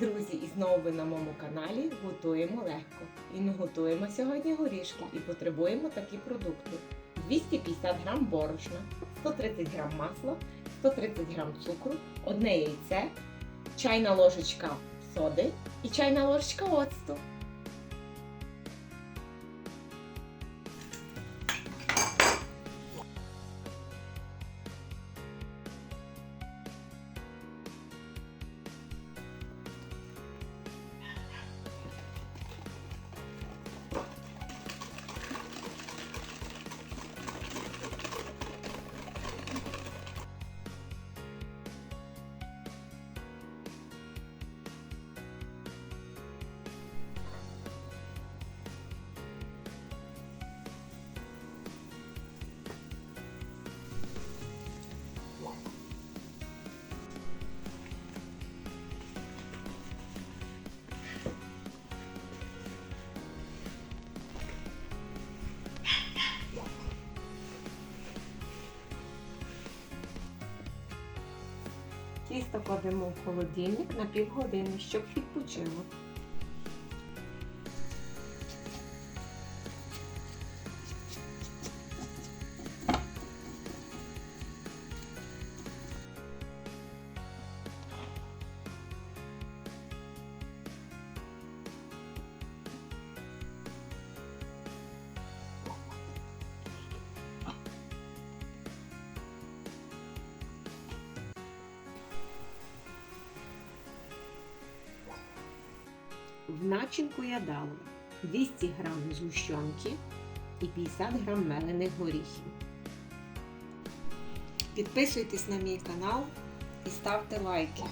Друзі! І знову ви на моєму каналі готуємо легко. І ми готуємо сьогодні горішки і потребуємо такі продукти: 250 г борошна, 130 г масла, 130 г цукру, одне яйце, чайна ложечка соди і чайна ложечка оцту. Тісто кладемо в холодильник на півгодини, щоб відпочило. В начинку я дала 200 г згущенки і 50 г мелених горіхів. Підписуйтесь на мій канал і ставте лайки.